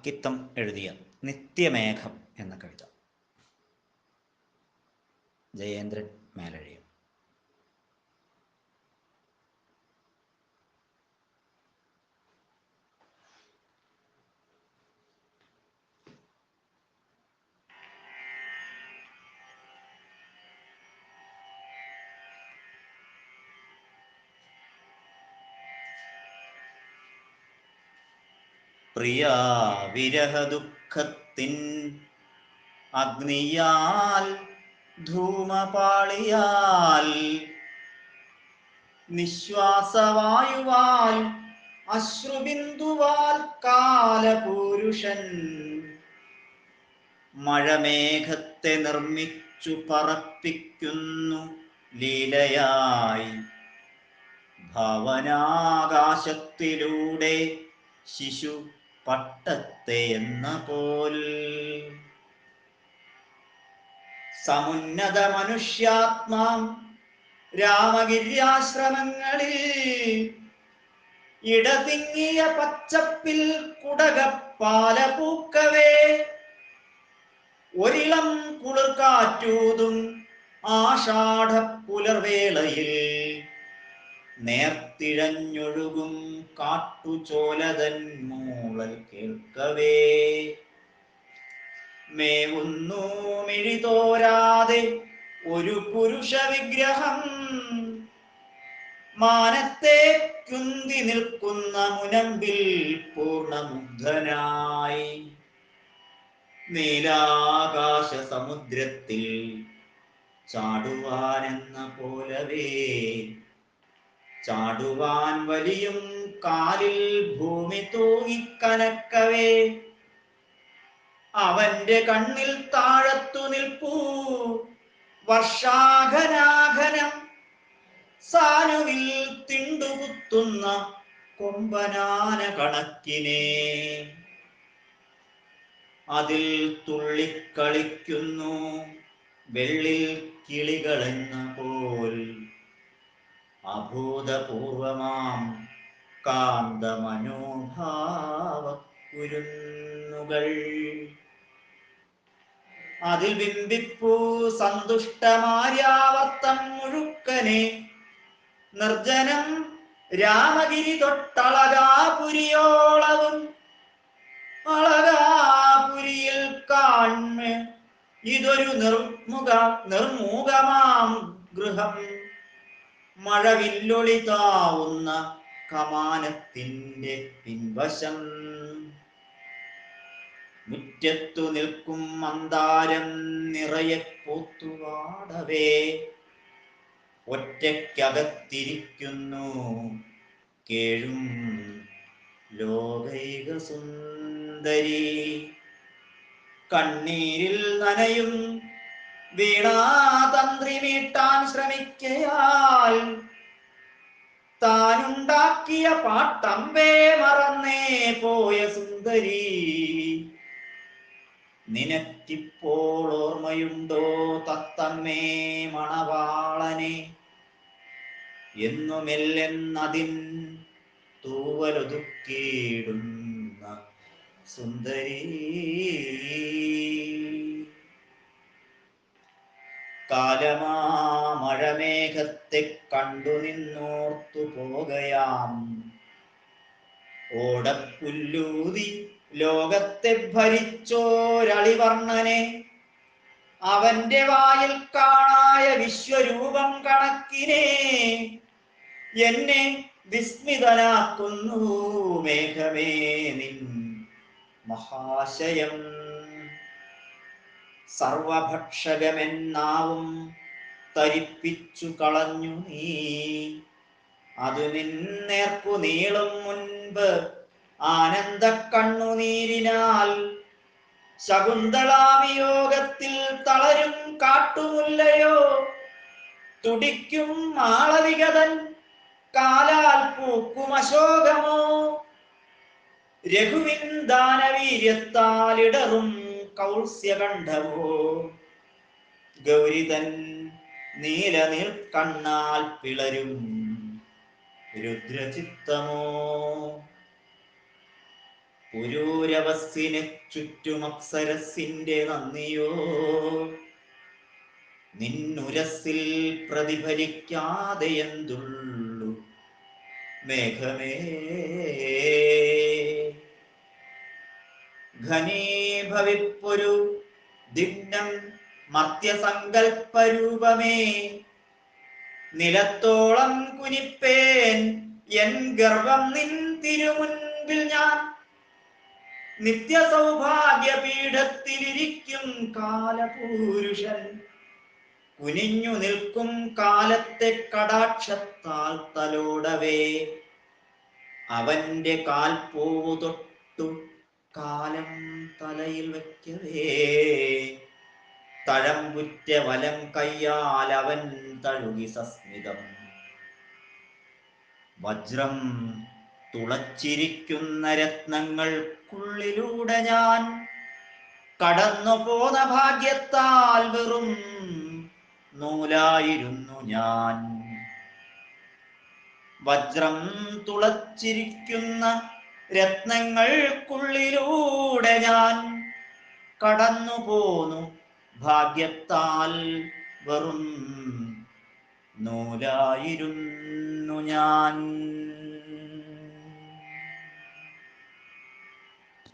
അക്കിത്തം എഴുതിയ നിത്യമേഘം എന്ന കവിത. ജയേന്ദ്രൻ മേലഴിയും. പ്രിയാ വിരഹ ദുഃഖത്തിൻ അഗ്നിയാൽ ധൂമപാളിയാൽ നിശ്വാസവായുവാൽ അശ്രുബിന്ദുവാൽ കാലപുരുഷൻ മഴമേഘത്തെ നിർമ്മിച്ചു പറപ്പിക്കുന്നു ലീലയായി. ഭാവനാകാശത്തിലൂടെ ശിശു പട്ടത്തെ എന്ന പോൽ. സമുന്നത മനുഷ്യാത്മാ രാമഗിര്യാശ്രമങ്ങളിൽ ഇടതിങ്ങിയ പച്ചപ്പിൽ കുടകപ്പാല പൂക്കവേ ഒരിളം കുളിർക്കാറ്റൂതും ആഷാഢ പുലർവേളയിൽ നേർത്തിഴഞ്ഞൊഴുകും കാട്ടുചോലതൻ മൂളൽ കേൾക്കവേ. മേവുന്നു മിഴിതോരാതെ ഒരു പുരുഷ വിഗ്രഹം. മാനത്തെ കുന്തി നിൽക്കുന്ന മുനമ്പിൽ പൂർണമുഗ്ധനായി നീലാകാശ സമുദ്രത്തിൽ ചാടുവാനെന്ന പോലവേ. ചാടുവാൻ വലിയും കാലിൽ ഭൂമി തൂങ്ങിക്കനക്കവേ അവന്റെ കണ്ണിൽ താഴത്തു നിൽപ്പൂ. വർഷാഘനാഘനം സാനുവിൽ തിണ്ടുകുത്തുന്ന കൊമ്പനാന കണക്കിനെ. അതിൽ തുള്ളിക്കളിക്കുന്നു വെള്ളിൽ കിളികളെന്ന പോൽ. അഭൂതപൂർവമാം കാന്ത മനോഭാവ കുരുന്നുകൾ അതിൽ ബിംബിപ്പൂ സന്തുഷ്ടമാര്യാവർത്തം മുഴുക്കനെ. നിർജനം രാമഗിരി തൊട്ടളകാപുരിയോളവും അളകാപുരിയിൽ കാണ് ഇതൊരു നിർമുഖ നിർമൂകമാം ഗൃഹം. മഴവില്ലൊളി താവുന്ന കമാനത്തിന്റെ പിൻവശം. മുറ്റത്തു നിൽക്കും മന്ദാരം നിറയെ പോത്തുവാടവേ. ഒറ്റയ്ക്കകത്തിരിക്കുന്നു കേഴും ലോകൈക സുന്ദരി. കണ്ണീരിൽ നനയും വീണാതന്ത്രി വീട്ടാൻ ശ്രമിക്കയാൽ താനുണ്ടാക്കിയ പാട്ടമ്പേ മറന്നേ പോയ സുന്ദരി. നിനക്കിപ്പോൾ ഓർമ്മയുണ്ടോ തത്തമ്മേ മണവാളനെ? എന്നുമെല്ലെന്നതിൻ തൂവലൊതുക്കിയിടുന്ന സുന്ദരി. കാലമാ മഴമേഘത്തെ കണ്ടു നിന്നോർത്തു പോകയാം. ഓടപ്പുല്ലൂതി ലോകത്തെ ഭരിച്ചോരളിവർണനെ അവന്റെ വായിൽ കാണായ വിശ്വരൂപം കണക്കിനെ എന്നെ വിസ്മിതനാക്കുന്നു മേഘമേ നിൻ മഹാശയം. സർവഭക്ഷകമെന്നാവും തരിപ്പിച്ചു കളഞ്ഞു നീ. അതു നിന്നേർക്കു നീളും മുൻപ് ആനന്ദ കണ്ണുനീരിനാൽ ശകുന്തളാവിയോഗത്തിൽ തളരും കാട്ടുമുല്ലയോ? തുടിക്കും മാളവികതൻ കാലാൽ പൂക്കും അശോകമോ? രഘുവിൻ ദാനവീര്യത്താലിടറും കൗത്സ്യകണ്ഠമോ ഗൗരിതൻ നീലനീർ കണ്ണാൽ പിളരും. രുദ്രചിത്തമോ? പുരൂരവസ്സിനെ ചുറ്റും അപ്സരസിന്റെ നന്ദിയോ? നിന്നുരസിൽ പ്രതിഫലിക്കാതെ എന്തുള്ളു മേഘമേ ഘനീഭവിപ്പൊരു ദിഗ്നം മർത്യസങ്കൽപ്പരൂപമേ നിലത്തോളം കുനിപ്പേൻ എൻ ഗർവം നിൻ തിരുമുൻപിൽ ഞാൻ. നിത്യസൗഭാഗ്യ പീഠത്തിലിരിക്കും കാലപൂരുഷൻ. കുനിഞ്ഞു നിൽക്കും കാലത്തെ കടാക്ഷത്താൽ തലോടവേ അവന്റെ കാൽപ്പൂവു തൊട്ടു കാലം തലയിൽ വയ്ക്കവേ. തഴമ്പുറ്റ വലം കയ്യാൽ അവൻ തഴുകി സസ്മിതം. വജ്രം തുളച്ചിരിക്കുന്ന രത്നങ്ങൾക്കുള്ളിലൂടെ ഞാൻ കടന്നു പോന്ന ഭാഗ്യത്താൽ വെറും നൂലായിരുന്നു ഞാൻ. വജ്രം തുളച്ചിരിക്കുന്ന രത്നങ്ങൾക്കുള്ളിലൂടെ ഞാൻ കടന്നു പോന്നു ഭാഗ്യത്താൽ വെറും നൂലായിരുന്നു ഞാൻ.